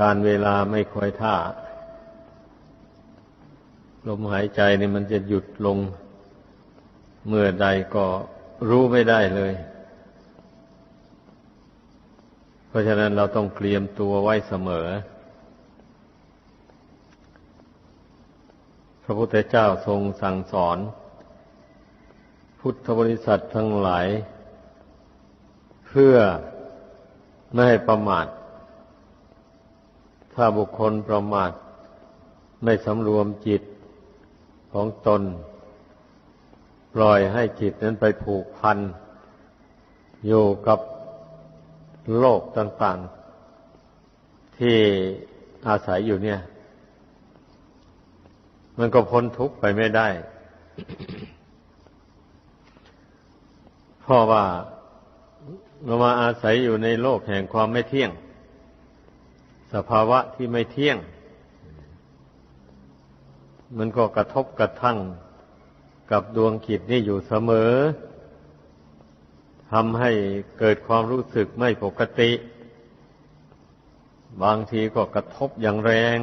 การเวลาไม่ค่อยท่า ลมหายใจนี่มันจะหยุดลง เมื่อใดก็รู้ไม่ได้เลย เพราะฉะนั้นเราต้องเตรียมตัวไว้เสมอ พระพุทธเจ้าทรงสั่งสอน พุทธบริษัททั้งหลาย เพื่อไม่ให้ประมาท ถ้าบุคคลประมาทไม่สำรวมจิตของตน ปล่อยให้จิตนั้นไปผูกพัน อยู่กับโลกต่างๆ ที่อาศัยอยู่เนี่ย มันก็พ้นทุกข์ไปไม่ได้ เพราะว่าเรามาอาศัยอยู่ในโลกแห่งความไม่เที่ยง สภาวะที่ไม่เที่ยง มันก็กระทบกระทั่งกับดวงจิตนี่อยู่เสมอทำให้เกิดความรู้สึกไม่ปกติ บางทีก็กระทบอย่างแรง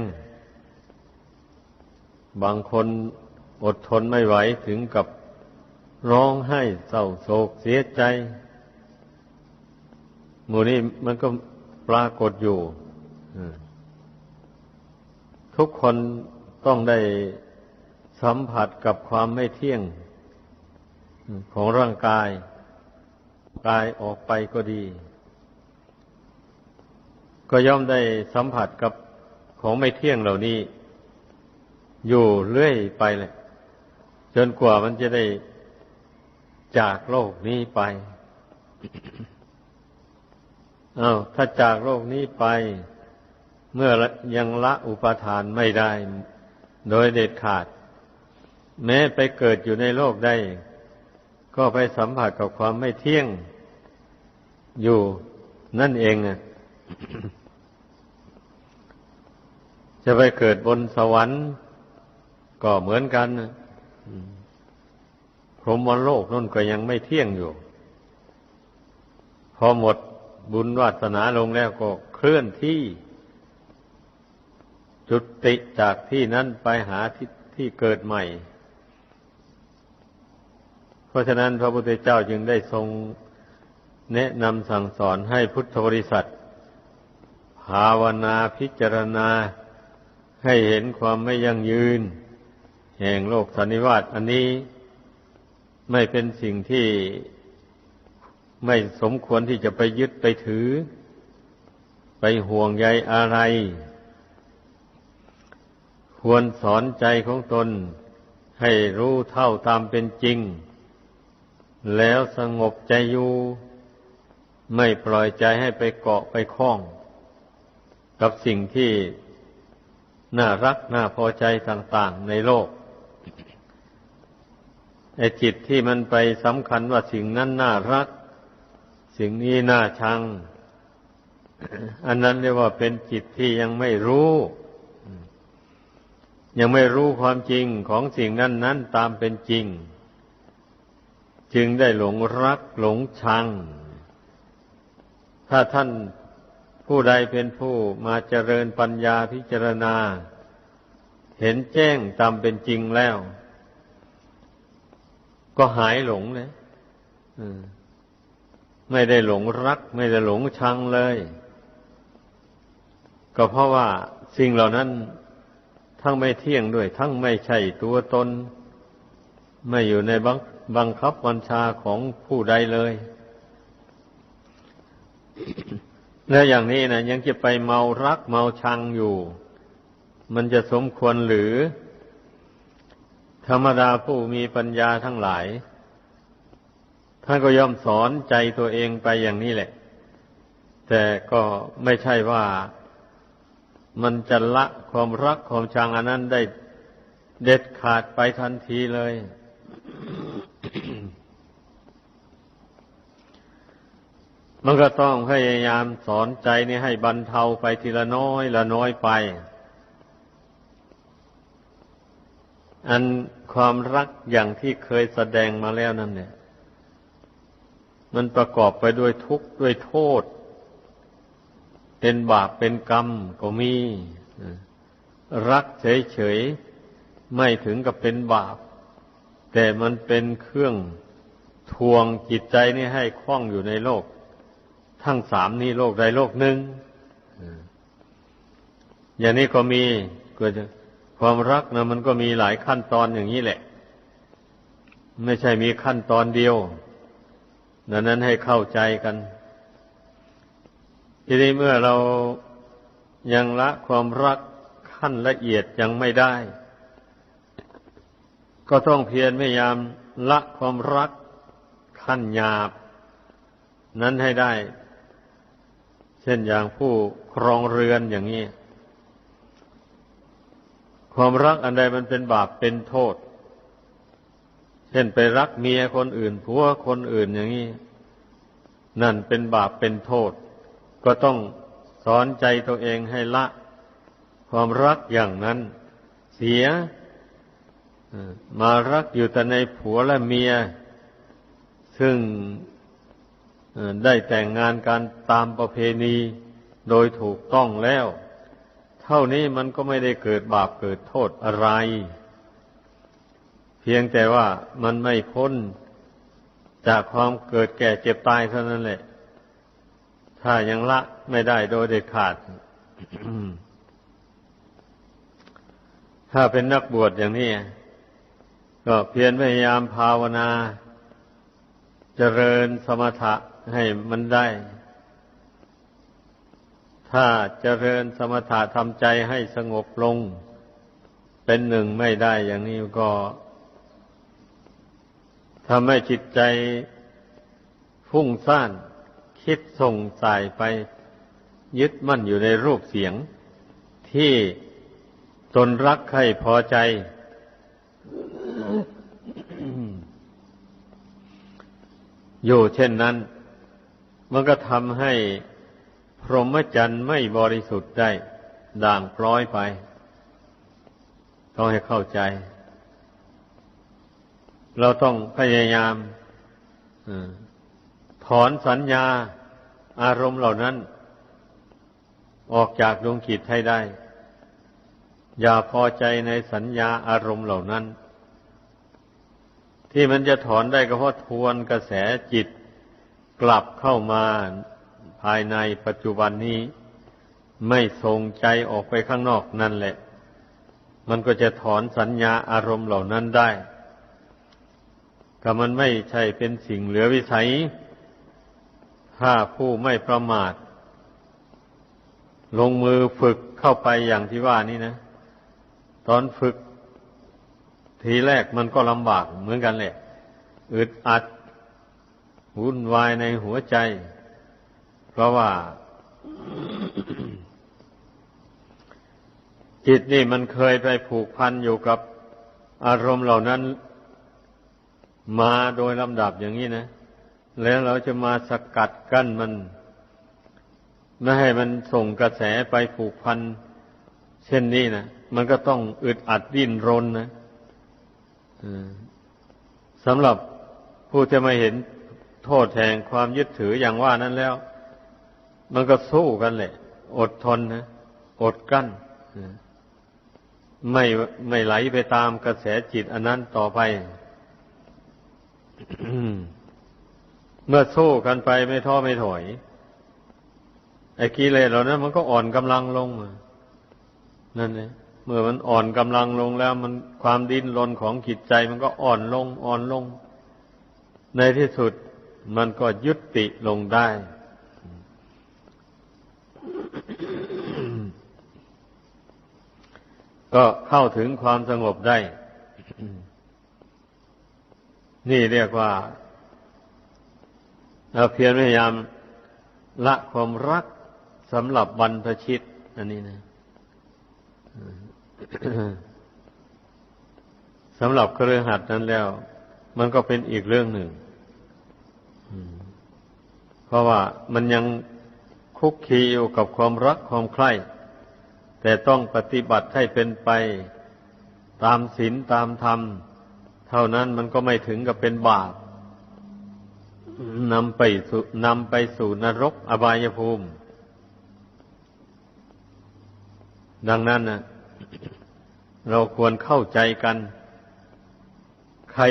บางคนอดทนไม่ไหวถึงกับร้องไห้เศร้าโศกเสียใจ หมู่นี้มันก็ปรากฏอยู่ ทุกคนต้องได้สัมผัสกับความไม่เที่ยงของร่างกาย กายออกไปก็ดี ก็ย่อมได้สัมผัสกับของไม่เที่ยงเหล่านี้ อยู่เรื่อยไปเลยจนกว่ามันจะได้จากโลกนี้ไปอา้าวถ้าจากโลกนี้ไป เมื่อยังละอุปทานไม่ได้ โดยเด็ดขาด แม้ไปเกิดอยู่ในโลกได้ ก็ไปสัมผัสกับความไม่เที่ยง อยู่นั่นเองะจะไปเกิดบนสวรรค์ ก็เหมือนกันพรหมโลกนั่นก็ยังไม่เที่ยงอยู่ พอหมดบุญวาสนาลงแล้วก็เคลื่อนที่ จุติจากที่นั้นไปหาที่ที่เกิดใหม่ เพราะฉะนั้นพระพุทธเจ้าจึงได้ทรงแนะนำสั่งสอนให้พุทธบริษัท ภาวนาพิจารณาให้เห็นความไม่ยั่งยืน แห่งโลกสันนิวาตอันนี้ไม่เป็นสิ่งที่ไม่สมควรที่จะไปยึดไปถือ ไปห่วงใยอะไร ควรสอนใจของตนให้รู้เท่าตามเป็นจริง แล้วสงบใจอยู่ ไม่ปล่อยใจให้ไปเกาะไปคล้อง กับสิ่งที่น่ารักน่าพอใจต่างๆในโลกไอ้จิตที่มันไปสำคัญว่าสิ่งนั้นน่ารัก สิ่งนี้น่าชัง อันนั้นเรียกว่าเป็นจิตที่ยังไม่รู้ ยังไม่รู้ความจริงของสิ่งนั้นนั้นตามเป็นจริง จึงได้หลงรักหลงชัง ถ้าท่านผู้ใดเป็นผู้มาเจริญปัญญาพิจารณา เห็นแจ้งตามเป็นจริงแล้ว ก็หายหลงเลยไม่ได้หลงรัก ไม่ได้หลงชังเลย ก็เพราะว่าสิ่งเหล่านั้น ทั้งไม่เที่ยงด้วย ทั้งไม่ใช่ตัวตน ไม่อยู่ในบังบังคับบัญชาของผู้ใดเลย แล้วอย่างนี้นะยังจะไปเมารักเมาชังอยู่ มันจะสมควรหรือ ธรรมดาผู้มีปัญญาทั้งหลายท่านก็ย่อมสอนใจตัวเองไปอย่างนี้แหละ แต่ก็ไม่ใช่ว่า มันจะละความรักความชังอันนั้นได้เด็ดขาดไปทันทีเลย มันก็ต้องพยายามสอนใจนี่ให้บรรเทาไปทีละน้อยละน้อยไป อันความรักอย่างที่เคยแสดงมาแล้วนั่นเนี่ย มันประกอบไปด้วยทุกข์ด้วยโทษ เป็นบาปเป็นกรรมก็มีรักเฉยๆไม่ถึงกับเป็นบาป แต่มันเป็นเครื่องทวงจิตใจนี่ให้คล่องอยู่ในโลก ทั้งสามนี้โลกใดโลกหนึ่งอย่างนี้ก็มีก็จะความรักนะมันก็มีหลายขั้นตอนอย่างนี้แหละ ไม่ใช่มีขั้นตอนเดียวดังนั้นให้เข้าใจกัน ทีนี้เมื่อเรายังละความรักขั้นละเอียดยังไม่ได้ ก็ต้องเพียรพยายามละความรักขั้นหยาบ นั้นให้ได้ เช่นอย่างผู้ครองเรือนอย่างนี้ ความรักอันใดมันเป็นบาปเป็นโทษ เช่นไปรักเมียคนอื่นผัวคนอื่นอย่างนี้ นั่นเป็นบาปเป็นโทษ ก็ต้องสอนใจตัวเองให้ละ ความรักอย่างนั้น เสียมารักอยู่แต่ในผัวและเมีย ซึ่งได้แต่งงานกันตามประเพณีโดยถูกต้องแล้ว เท่านี้มันก็ไม่ได้เกิดบาปเกิดโทษอะไร เพียงแต่ว่ามันไม่พ้นจากความเกิดแก่เจ็บตายเท่านั้นแหละ ถ้ายังละไม่ได้โดยเด็ดขาด ถ้าเป็นนักบวชอย่างนี้ ก็เพียรพยายามภาวนาเจริญสมถะให้มันได้ ถ้าเจริญสมถะทำใจให้สงบลง เป็นหนึ่งไม่ได้อย่างนี้ก็ทำให้จิตใจฟุ้งซ่าน คิดส่งสายไปยึดมั่นอยู่ในรูปเสียง ที่ตนรักใครพอใจ อยู่เช่นนั้น มันก็ทำให้พรหมจรรย์ไม่บริสุทธิ์ได้ ด่างพร้อยไป ต้องให้เข้าใจ เราต้องพยายาม ถอนสัญญาอารมณ์เหล่านั้น ออกจากดวงจิตให้ได้ อย่าพอใจในสัญญาอารมณ์เหล่านั้น ที่มันจะถอนได้ก็เพราะทวนกระแสจิตกลับเข้ามาภายในปัจจุบันนี้ ไม่ส่งใจออกไปข้างนอกนั่นแหละ มันก็จะถอนสัญญาอารมณ์เหล่านั้นได้ก็มันไม่ใช่เป็นสิ่งเหลือวิสัย ถ้าผู้ไม่ประมาท ลงมือฝึกเข้าไปอย่างที่ว่านี่นะ ตอนฝึก ทีแรกมันก็ลำบากเหมือนกันแหละ อึดอัดวุ่นวายในหัวใจ เพราะว่า จิตนี่มันเคยไปผูกพันอยู่กับอารมณ์เหล่านั้น มาโดยลำดับอย่างนี้นะ แล้วเราจะมาสกัดกั้นมัน ไม่ให้มันส่งกระแสไปผูกพัน เช่นนี้นะมันก็ต้องอึดอัดดิ้นรนนะสำหรับผู้จะไม่เห็นโทษแห่งความยึดถืออย่างว่านั้นแล้ว มันก็สู้กันแหละ อดทนนะอดกั้นไม่ไม่ไหลไปตามกระแสจิตอันนั้นต่อไป เมื่อสู้กันไปไม่ท้อไม่ถอย ไอ้กิเลสเหล่านั้นมันก็อ่อนกำลังลงนั่นเองเมื่อมันอ่อนกำลังลงแล้ว มันความดิ้นรนของจิตใจมันก็อ่อนลงอ่อนลง ในที่สุดมันก็ยุติลงได้ ก็เข้าถึงความสงบได้ นี่เรียกว่า เราเพียรพยายามละความรักสำหรับบรรพชิต อันนี้นะสำหรับเครือหัดนั้นแล้ว มันก็เป็นอีกเรื่องหนึ่งเพราะว่ามันยังคุกคีอยู่กับความรักความใคร่ แต่ต้องปฏิบัติให้เป็นไปตามศีลตามธรรม เท่านั้นมันก็ไม่ถึงกับเป็นบาป นำไปสู่นำไปสู่นรกอบายภูมิ ดังนั้นนะเราควรเข้าใจกัน ใคร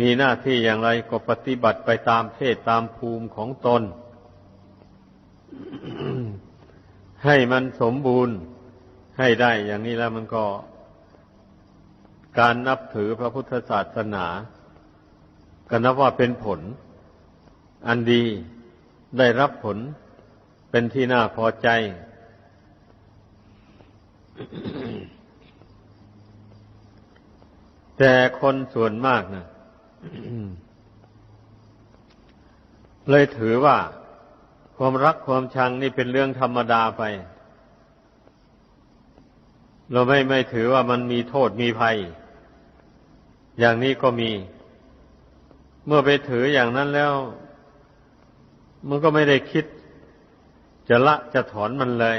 มีหน้าที่อย่างไรก็ปฏิบัติไปตามเพศตามภูมิของตน ให้มันสมบูรณ์ให้ได้อย่างนี้แล้วมันก็ การนับถือพระพุทธศาสนา ก็นับว่าเป็นผล อันดีได้รับผลเป็นที่น่าพอใจ แต่คนส่วนมากนะเลยถือว่า ความรักความชังนี่เป็นเรื่องธรรมดาไป เราไม่ไม่ถือว่ามันมีโทษมีภัย อย่างนี้ก็มี เมื่อไปถืออย่างนั้นแล้ว มันก็ไม่ได้คิด จะละจะถอนมันเลย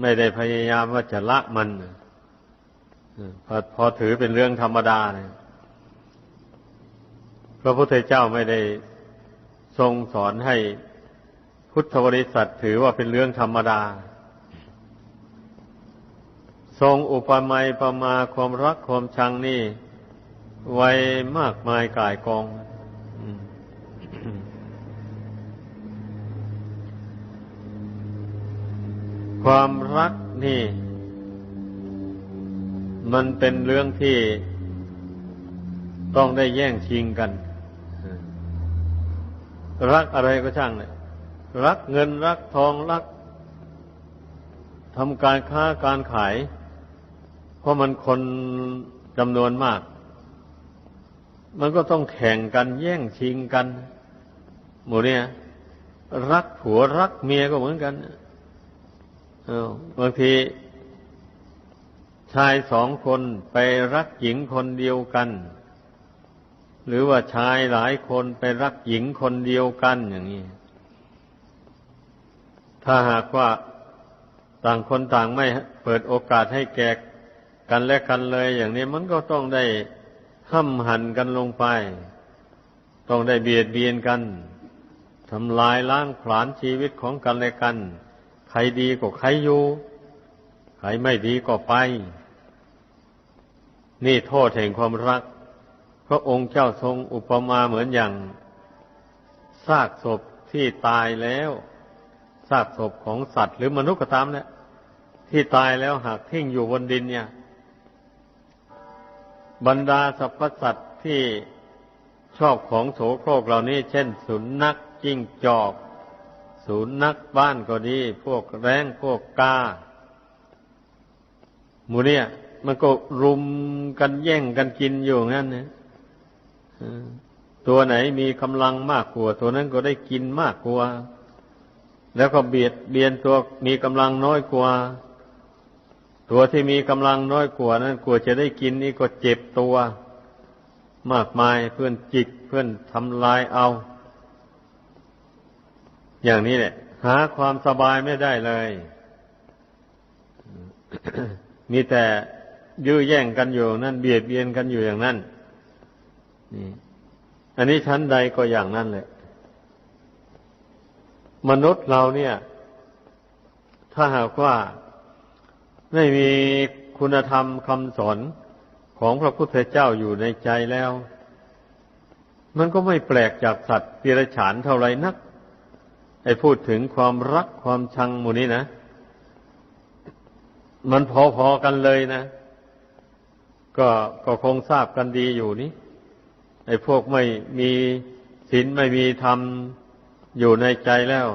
ไม่ได้พยายามว่าจะละมันพอพอถือเป็นเรื่องธรรมดาเนี่ยพระพุทธเจ้าไม่ได้ทรงสอนให้พุทธบริษัทถือว่าเป็นเรื่องธรรมดา ทรงอุปมาประมาความรักความชังนี่ ไว้มากมายกายกองความรักนี่ มันเป็นเรื่องที่ต้องได้แย่งชิงกัน รักอะไรก็ช่างเลยรักเงินรักทองรักทำการค้าการขาย เพราะมันคนจำนวนมาก มันก็ต้องแข่งกันแย่งชิงกัน หมู่เนี่ย รักผัวรักเมียก็เหมือนกันบางทีชายสองคนไปรักหญิงคนเดียวกัน หรือว่าชายหลายคนไปรักหญิงคนเดียวกันอย่างนี้ ถ้าหากว่าต่างคนต่างไม่เปิดโอกาสให้แก่กันและกันเลยอย่างนี้มันก็ต้องได้ ห้ำหันกันลงไป ต้องได้เบียดเบียนกันทำลายล้างผลาญชีวิตของกันและกัน ใครดีก็ใครอยู่ ใครไม่ดีก็ไป นี่โทษแห่งความรัก พระองค์เจ้าทรงอุปมาเหมือนอย่างซากศพที่ตายแล้วซากศพของสัตว์หรือมนุษย์ก็ตามเนี่ยที่ตายแล้วหากทิ้งอยู่บนดินเนี่ย บรรดาสรรพสัตว์ที่ชอบของโสโครกเหล่านี้ เช่น สุนัขจิ้งจอก สุนัขบ้านก็ดี พวกแร้งพวกกาหมูเนี่ย มันก็รุมกันแย่งกันกินอยู่งั้นเนี่ยตัวไหนมีกำลังมากกว่า ตัวนั้นก็ได้กินมากกว่า แล้วก็เบียดเบียนตัวมีกำลังน้อยกว่า ตัวที่มีกำลังน้อยกว่านั้นกลัวจะได้กินนี่ก็เจ็บตัว มากมายเพื่อนจิกเพื่อนทำลายเอา อย่างนี้แหละ หาความสบายไม่ได้เลย มีแต่ยื้อแย่งกันอยู่นั่นเบียดเบียนกันอยู่อย่างนั้นนี่อันนี้ชั้นใดก็อย่างนั้นแหละ มนุษย์เราเนี่ย ถ้าหากว่า ไม่มีคุณธรรมคำสอนของพระพุทธเจ้าอยู่ในใจแล้ว มันก็ไม่แปลกจากสัตว์ปิรฉานเท่าไรนัก ไอ้พูดถึงความรักความชังหมู่นี้นะ มันพอๆกันเลยนะ ก็ก็คงทราบกันดีอยู่นี้ไอ้พวกไม่มีศีลไม่มีธรรมอยู่ในใจแล้ว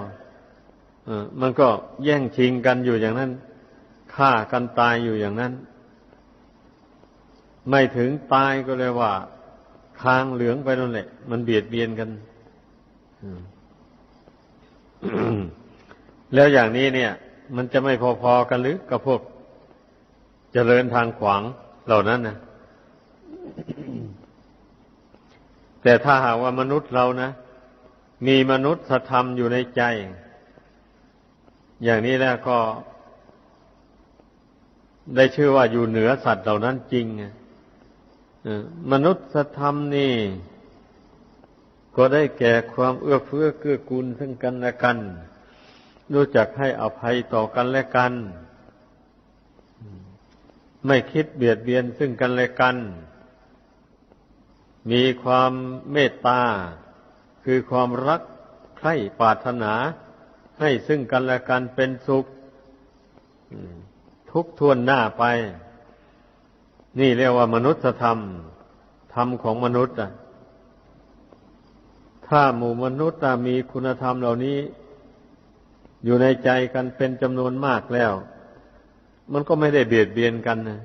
มันก็แย่งชิงกันอยู่อย่างนั้น ฆ่ากันตายอยู่อย่างนั้น ไม่ถึงตายก็เลยว่าคางเหลืองไปนั่นแหละ มันเบียดเบียนกันแล้วอย่างนี้เนี่ย มันจะไม่พอๆกันหรือกับพวกจเจริญทางขวางเหล่านั้นนะแต่ถ้าหากว่ามนุษย์เรานะ มีมนุษยธรรมอยู่ในใจ อย่างนี้แล้วก็ ได้ชื่อว่าอยู่เหนือสัตว์เหล่านั้นจริงมนุษยธรรมนี่ ก็ได้แก่ความเอื้อเฟื้อเกื้อกูลซึ่งกันและกัน รู้จักให้อภัยต่อกันและกัน ไม่คิดเบียดเบียนซึ่งกันและกัน มีความเมตตา คือความรักใคร่ปรารถนา ให้ซึ่งกันและกันเป็นสุข ทุกทวนหน้าไป นี่เรียกว่ามนุษยธรรม ธรรมของมนุษย์อะถ้าหมู่มนุษย์มีคุณธรรมเหล่านี้ อยู่ในใจกันเป็นจำนวนมากแล้ว มันก็ไม่ได้เบียดเบียนกันนะ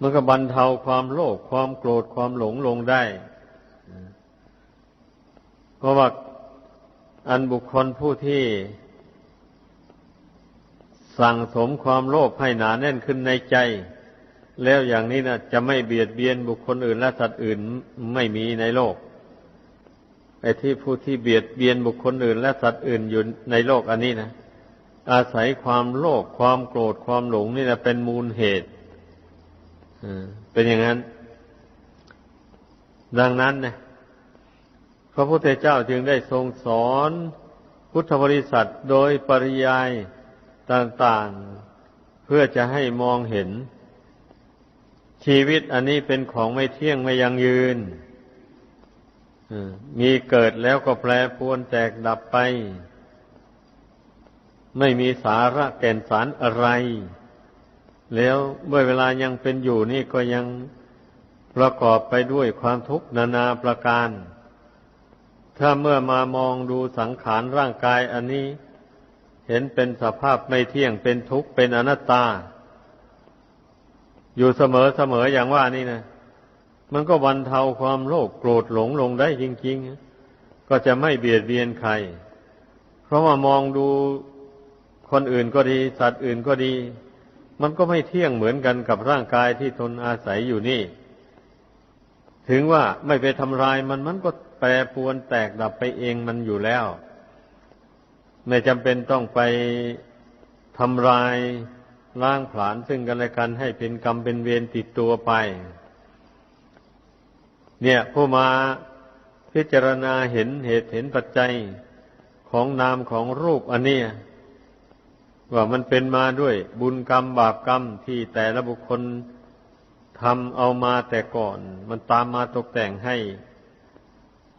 มันก็บรรเทาความโลภความโกรธความหลงลงได้ เพราะว่าอันบุคคลผู้ที่ สั่งสมความโลภให้หนาแน่นขึ้นในใจ แล้วอย่างนี้นะจะไม่เบียดเบียนบุคคลอื่นและสัตว์อื่นไม่มีในโลกไอ้ที่ผู้ที่เบียดเบียนบุคคลอื่น และสัตว์อื่นอยู่ในโลกอันนี้นะอาศัยความโลภความโกรธความหลงนี่นะเป็นมูลเหตุเป็นอย่างนั้น ดังนั้นนะพระพุทธเจ้าจึงได้ทรงสอนพุทธบริษัทโดยปริยาย ต่างๆ เพื่อจะให้มองเห็น ชีวิตอันนี้เป็นของไม่เที่ยงไม่ยังยืนมีเกิดแล้วก็แปรปรวนแตกดับไป ไม่มีสาระแก่นสารอะไร แล้วเมื่อเวลายังเป็นอยู่นี่ก็ยังประกอบไปด้วยความทุกข์นานาประการ ถ้าเมื่อมามองดูสังขารร่างกายอันนี้ เห็นเป็นสภาพไม่เที่ยงเป็นทุกข์เป็นอนัตตา อยู่เสมอเสมออย่างว่านี่นะมันก็บรรเทาความโลภโกรธหลงลงได้จริงๆ ก็จะไม่เบียดเบียนใคร เพราะว่ามองดูคนอื่นก็ดี สัตว์อื่นก็ดี มันก็ไม่เที่ยงเหมือนกันกับร่างกายที่ทนอาศัยอยู่นี่ ถึงว่าไม่ไปทำลายมันมันก็แปรปวนแตกดับไปเองมันอยู่แล้ว ไม่จำเป็นต้องไปทำลายล้างผลาญซึ่งกันและกันให้เป็นกรรมเป็นเวรติดตัวไป เนี่ยผู้มาพิจารณาเห็นเหตุเห็นปัจจัยของนามของรูปอันนี้ว่ามันเป็นมาด้วยบุญกรรมบาปกรรมที่แต่ละบุคคลทำเอามาแต่ก่อน มันตามมาตกแต่งให้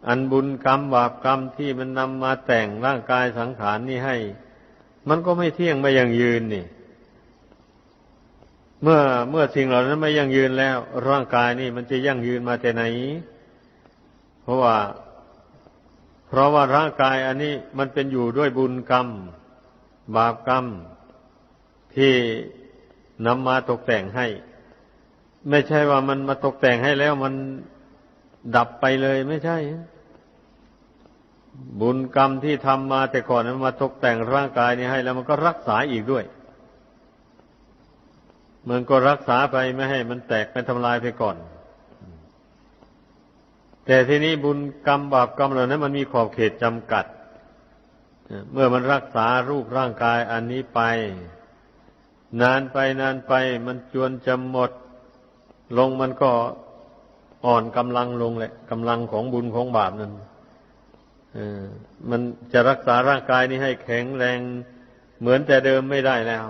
อันบุญกรรมบาปกรรมที่มันนำมาแต่งร่างกายสังขารนี่ให้ มันก็ไม่เที่ยงไม่ยังยืนนี่ เมื่อเมื่อสิ่งเหล่านั้นไม่ยั่งยืนแล้ว ร่างกายนี่มันจะยั่งยืนมาแต่ไหน เพราะว่า เพราะว่าร่างกายอันนี้มันเป็นอยู่ด้วยบุญกรรม บาปกรรม ที่นำมาตกแต่งให้ ไม่ใช่ว่ามันมาตกแต่งให้แล้วมันดับไปเลยไม่ใช่ บุญกรรมที่ทำมาแต่ก่อนนั้นมาตกแต่งร่างกายนี้ให้ แล้วมันก็รักษาอีกด้วย มันก็รักษาไปไม่ให้ มันแตกไปทำลายไปก่อน แต่ทีนี้บุญกรรมบาปกรรมเหล่านั้น มันมีขอบเขตจำกัด เมื่อมันรักษารูปร่างกายอันนี้ไป นานไปนานไป มันจวนจะหมด ลงมันก็อ่อนกำลังลงแหละกำลังของบุญของบาปนั้น มันจะรักษาร่างกายนี้ให้แข็งแรงเหมือนแต่เดิมไม่ได้แล้ว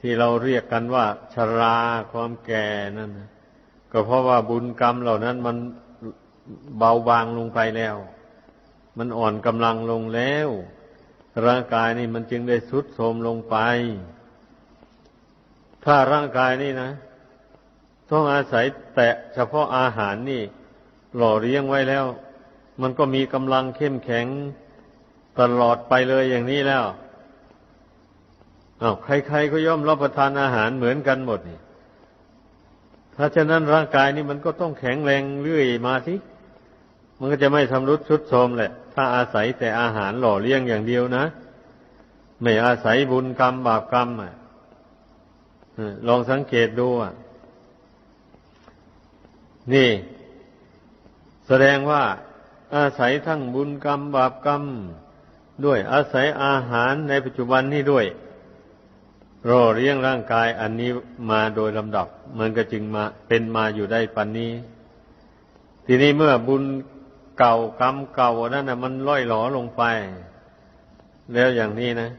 ที่เราเรียกกันว่า ชราความแก่นั่นก็เพราะว่าบุญกรรมเหล่านั้นมันเบาบางลงไปแล้ว มันอ่อนกำลังลงแล้ว ร่างกายนี่มันจึงได้สุดโทมลงไป ถ้าร่างกายนี่นะต้องอาศัยแต่เฉพาะอาหารนี่ หล่อเลี้ยงไว้แล้ว มันก็มีกำลังเข้มแข็งตลอดไปเลยอย่างนี้แล้วอา้าวใครๆก็ย่อมรับประทานอาหารเหมือนกันหมดนี่ถ้าฉะนั้นร่างกายนี่มันก็ต้องแข็งแรงเรื่อยมาสิ มันก็จะไม่ทำรุดชุดโทมแหละ ถ้าอาศัยแต่อาหารหล่อเลี้ยงอย่างเดียวนะ ไม่อาศัยบุญกรรมบาปกรรมอะลองสังเกตดูอะ นี่ แสดงว่า อาศัยทั้งบุญกรรม บาปกรรม ด้วยอาศัยอาหารในปัจจุบันนี้ด้วยรอเลี้ยงร่างกายอันนี้มาโดยลำดับ มันก็จึงมาเป็นมาอยู่ได้ปันนี้ ทีนี้เมื่อบุญเก่ากรรมเก่านั่นนะมันล่อยหลอลงไป แล้วอย่างนี้นะ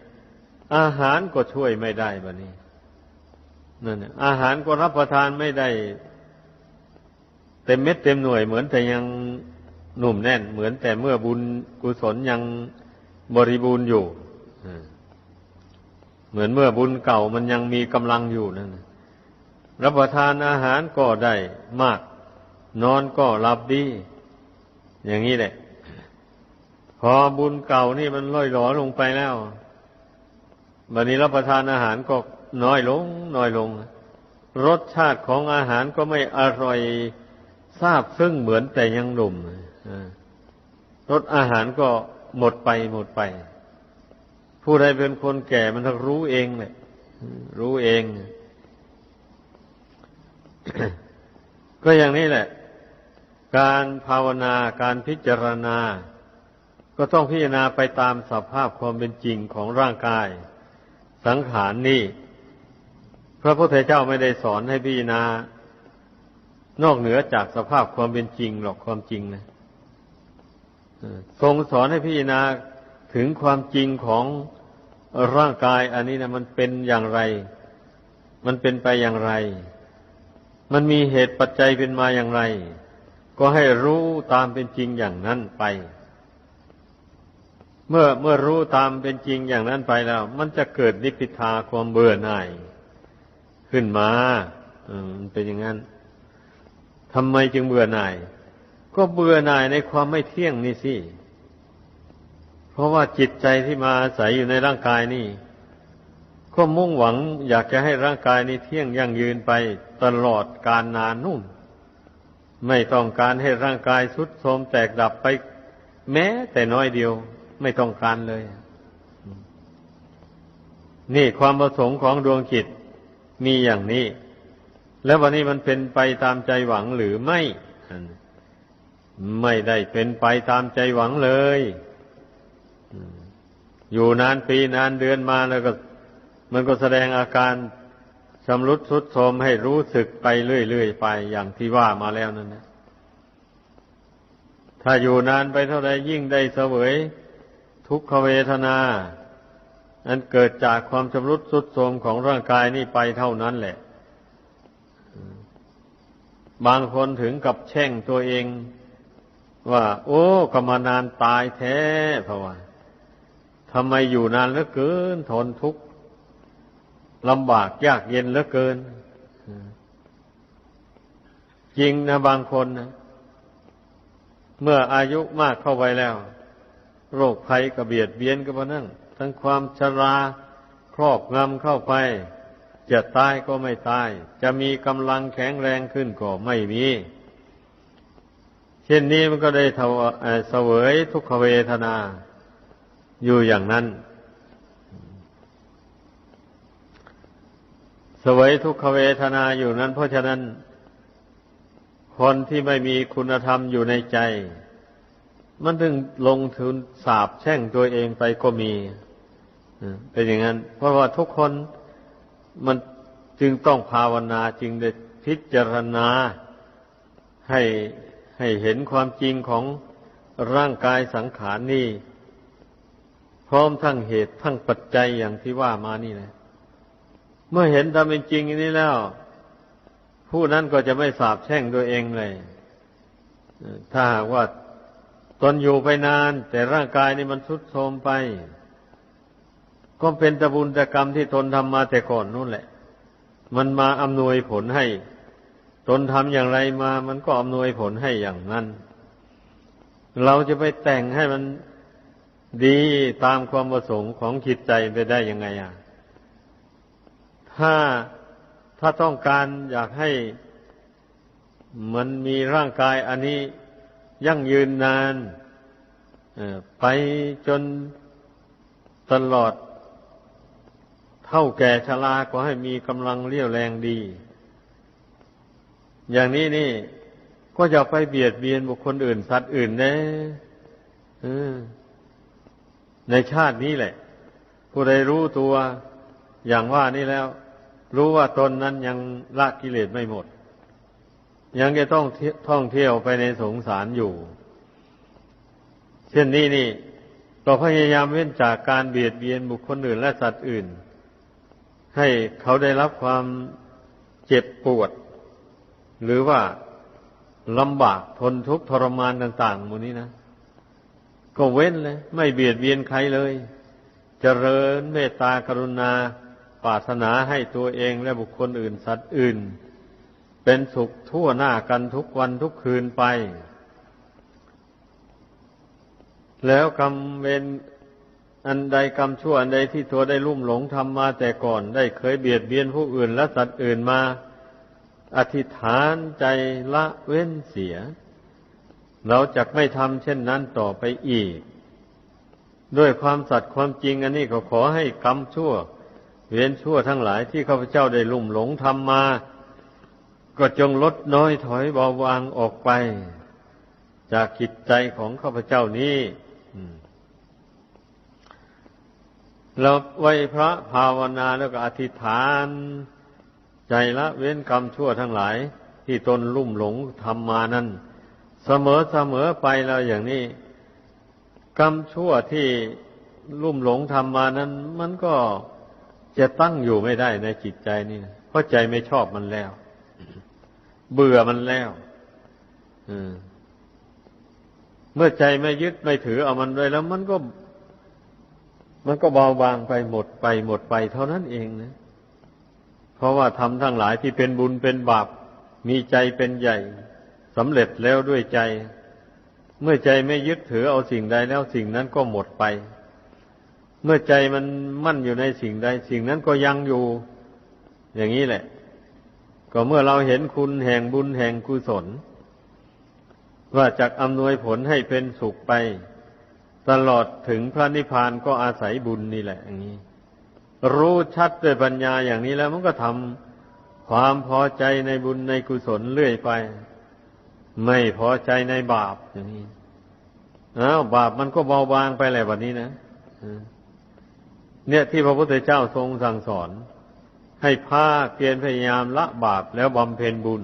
อาหารก็ช่วยไม่ได้บะนี้นั่นอาหารก็รับประทานไม่ได้ เต็มเม็ดเต็มหน่วยเหมือนแต่ยัง หนุ่มแน่นเหมือนแต่เมื่อบุญกุศลยังบริบูรณ์อยู่เหมือนเมื่อบุญเก่ามันยังมีกำลังอยู่นั่นน่ะรับประทานอาหารก็ได้มาก นอนก็หลับดี อย่างนี้แหละ พอบุญเก่านี่มันล่อยหลอลงไปแล้วบัดนี้รับประทานอาหารก็น้อยลง น้อยลง รสชาติของอาหารก็ไม่อร่อยทราบซึ่งเหมือนแต่ยังหนุ่ม รสอาหารก็หมดไปหมดไป ผู้ใดเป็นคนแก่มันรู้เองแหละรู้เอง ก็อย่างนี้แหละ การภาวนาการพิจารณา ก็ต้องพิจารณาไปตามสภาพความเป็นจริงของร่างกาย สังขารนนี่ พระพุทธเจ้าไม่ได้สอนให้พิจารณานอกเหนือจากสภาพความเป็นจริงหรอกความจริงนะ ทรงสอนให้พิจารณาถึงความจริงของร่างกายอันนี้นะมันเป็นอย่างไร มันเป็นไปอย่างไร มันมีเหตุปัจจัยเป็นมาอย่างไร ก็ให้รู้ตามเป็นจริงอย่างนั้นไป เมื่อเมื่อรู้ตามเป็นจริงอย่างนั้นไปแล้ว มันจะเกิดนิพพิทาความเบื่อหน่าย ขึ้นมา อืมเป็นอย่างนั้นทำไมจึงเบื่อหน่าย ก็เบื่อหน่ายในความไม่เที่ยงนี่สิ เพราะว่าจิตใจที่มาอาศัยอยู่ในร่างกายนี่ ก็มุ่งหวังอยากจะให้ร่างกายนี้เที่ยงยั่งยืนไปตลอดกาลนานนุ่น ไม่ต้องการให้ร่างกายสุดโทรมแตกดับไป แม้แต่น้อยเดียว ไม่ต้องการเลย นี่ความประสงค์ของดวงจิตมีอย่างนี้ แล้ววันนี้มันเป็นไปตามใจหวังหรือไม่ ไม่ได้เป็นไปตามใจหวังเลย อยู่นานปีนานเดือนมาแล้วก็ มันก็แสดงอาการชำรุดทรุดโทรมให้รู้สึกไปเรื่อยๆไปอย่างที่ว่ามาแล้วนั่นนะถ้าอยู่นานไปเท่าไรยิ่งได้เสวย ทุกขเวทนา อันเกิดจากความชำรุดทรุดโทรมของร่างกายนี่ไปเท่านั้นแหละ บางคนถึงกับแช่งตัวเอง ว่า โอ้ก็มานานตายแท้เพราะว่าทำไมอยู่นานเหลือเกิน ทนทุกข์ลำบากยากเย็นเหลือเกิน จริงนะบางคนนะเมื่ออายุมากเข้าไปแล้ว โรคภัยกระเบียดเบียนก็พราะนั่นทั้งความชราครอบงำเข้าไป จะตายก็ไม่ตาย จะมีกำลังแข็งแรงขึ้นก็ไม่มี ช่นนี้มันก็ได้เสวยทุกขเวทนา อยู่อย่างนั้น เสวยทุกขเวทนาอยู่นั้น เพราะฉะนั้น คนที่ไม่มีคุณธรรมอยู่ในใจ มันถึงลงทุนสาบแช่งตัวเองไปก็มีเป็นอย่างนั้น เพราะว่าทุกคนมันจึงต้องภาวนาจึงได้พิจารณาให้ ให้เห็นความจริงของร่างกายสังขารนี่ พร้อมทั้งเหตุทั้งปัจจัยอย่างที่ว่ามานี่แหละเมื่อเห็นตามเป็นจริงนี้แล้ว ผู้นั้นก็จะไม่สาบแช่งตัวเองเลยถ้าหากว่าตนอยู่ไปนาน แต่ร่างกายนี่มันทุดโทรมไป ก็เป็นตะบุญตะกรรมที่ตนทำมาแต่ก่อนนู่นแหละ มันมาอำนวยผลให้ ตนทำอย่างไรมา มันก็อำนวยผลให้อย่างนั้น เราจะไปแต่งให้มันดีตามความประสงค์ของจิตใจไปได้ยังไงอะ ถ้าถ้าต้องการอยากให้มันมีร่างกายอันนี้ยั่งยืนนานไปจนตลอด เท่าแก่ชราก็ให้มีกำลังเรี่ยวแรงดี อย่างนี้นี่ ก็จะไปเบียดเบียนบุคคลอื่น สัตว์อื่นนะในชาตินี้แหละ ผู้ใดรู้ตัวอย่างว่านี่แล้ว รู้ว่าตนนั้นยังละกิเลสไม่หมด ยังจะต้องท่องเที่ยวไปในสงสารอยู่ เช่นนี้นี่ก็พยายามเว้นจากการเบียดเบียนบุคคลอื่นและสัตว์อื่น ให้เขาได้รับความเจ็บปวด หรือว่าลำบากทนทุกข์ทรมานต่างๆหมดนี้นะ ก็เว้นเลย ไม่เบียดเบียนใครเลยเจริญเมตตากรุณาปรารถนาให้ตัวเองและบุคคลอื่นสัตว์อื่น เป็นสุขทั่วหน้ากันทุกวันทุกคืนไป แล้วกรรมเวรอันใดกรรมชั่วอันใดที่ตัวได้ลุ่มหลงทำมาแต่ก่อนได้เคยเบียดเบียนผู้อื่นและสัตว์อื่นมา อธิษฐานใจละเว้นเสีย เราจะไม่ทำเช่นนั้นต่อไปอีก ด้วยความสัตย์ความจริงอันนี้ก็ขอให้กรรมชั่ว เวียนชั่วทั้งหลายที่ข้าพเจ้าได้ลุ่มหลงทำมา ก็จงลดน้อยถอยเบาบางออกไป จากจิตใจของข้าพเจ้านี้เราไหวพระภาวนาแล้วก็อธิษฐาน ใจละเว้นกรรมชั่วทั้งหลาย ที่ตนลุ่มหลงทำมานั้นเสมอเสมอไปแล้วอย่างนี้ กรรมชั่วที่ลุ่มหลงทำมานั้น มันก็จะตั้งอยู่ไม่ได้ในจิตใจนี่นะเพราะใจไม่ชอบมันแล้ว เบื่อมันแล้วเมื่อใจไม่ยึดไม่ถือเอามันด้วยแล้ว มันก็ มันก็เบาบางไปหมดไปหมดไปเท่านั้นเองนะ เพราะว่าทำทั้งหลายที่เป็นบุญเป็นบาป มีใจเป็นใหญ่สำเร็จแล้วด้วยใจ เมื่อใจไม่ยึดถือเอาสิ่งใดแล้วสิ่งนั้นก็หมดไป เมื่อใจมันมั่นอยู่ในสิ่งใด สิ่งนั้นก็ยังอยู่ อย่างนี้แหละ ก็เมื่อเราเห็นคุณแห่งบุญแห่งกุศล ว่าจะอำนวยผลให้เป็นสุขไป ตลอดถึงพระนิพพานก็อาศัยบุญนี่แหละ อย่างนี้ รู้ชัดด้วยปัญญาอย่างนี้แล้วมันก็ทำความพอใจในบุญในกุศลเรื่อยไป ไม่พอใจในบาปอย่างนี้อ้าวบาปมันก็เบาบางไปแหละวันนี้นะเนี่ยที่พระพุทธเจ้าทรงสั่งสอน ให้ภาคเพียรพยายามละบาปแล้วบำเพ็ญบุญ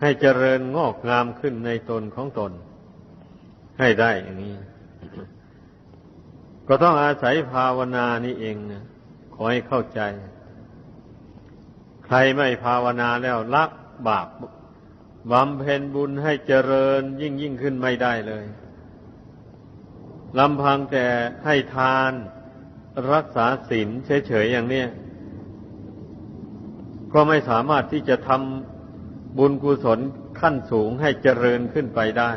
ให้เจริญงอกงามขึ้นในตนของตน ให้ได้อย่างนี้ ก็ต้องอาศัยภาวนานี่เองนะขอให้เข้าใจ ใครไม่ภาวนาแล้วละบาปบำเพ็ญบุญให้เจริญยิ่งยิ่งขึ้นไม่ได้เลยลำพังแต่ให้ทานรักษาศีลเฉยๆอย่างเนี้ยก็ไม่สามารถที่จะทำบุญกุศลขั้นสูงให้เจริญขึ้นไปได้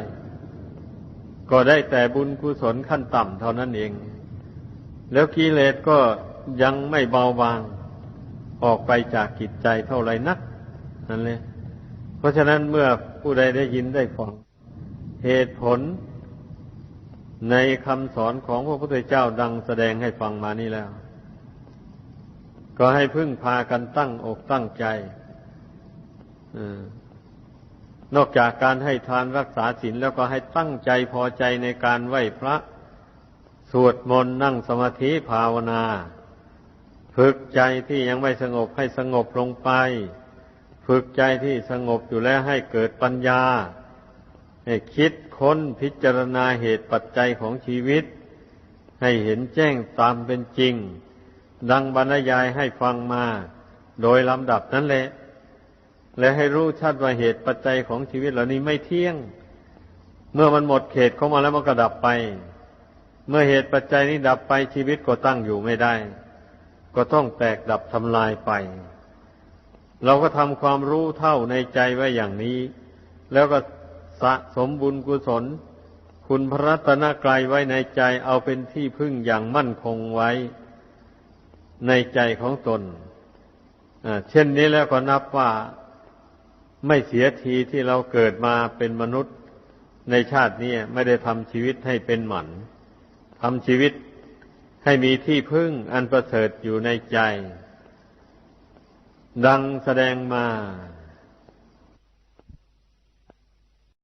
ก็ได้แต่บุญกุศลขั้นต่ำเท่านั้นเอง แล้วกิเลสก็ยังไม่เบาบาง ออกไปจากกิจใจเท่าไรนักนั่นเลยเพราะฉะนั้นเมื่อผู้ใดได้ยินได้ฟังเหตุผลในคำสอนของพระพุทธเจ้าดังแสดงให้ฟังมานี่แล้ว ก็ให้พึ่งพากันตั้งอกตั้งใจนอกจากการให้ทานรักษาศีลแล้วก็ให้ตั้งใจพอใจในการไหว้พระ สวดมนต์นั่งสมาธิภาวนา ฝึกใจที่ยังไม่สงบให้สงบลงไป ฝึกใจที่สงบอยู่แล้วให้เกิดปัญญา ให้คิดค้นพิจารณาเหตุปัจจัยของชีวิต ให้เห็นแจ้งตามเป็นจริง ดังบรรยายให้ฟังมา โดยลำดับนั้นแหละ และให้รู้ชัดว่าเหตุปัจจัยของชีวิตเหล่านี้ไม่เที่ยง เมื่อมันหมดเขตเข้ามาแล้วมันก็ดับไป เมื่อเหตุปัจจัยนี้ดับไปชีวิตก็ตั้งอยู่ไม่ได้ ก็ต้องแตกดับทำลายไป เราก็ทำความรู้เท่าในใจไว้อย่างนี้ แล้วก็สะสมบุญกุศล คุณพระรัตนกรายไว้ในใจเอาเป็นที่พึ่งอย่างมั่นคงไว้ ในใจของตนเช่นนี้แล้วก็นับว่าไม่เสียทีที่เราเกิดมาเป็นมนุษย์ในชาตินี้ไม่ได้ทำชีวิตให้เป็นหมัน ทำชีวิตให้มีที่พึ่งอันประเสริฐอยู่ในใจ ดังแสดงมา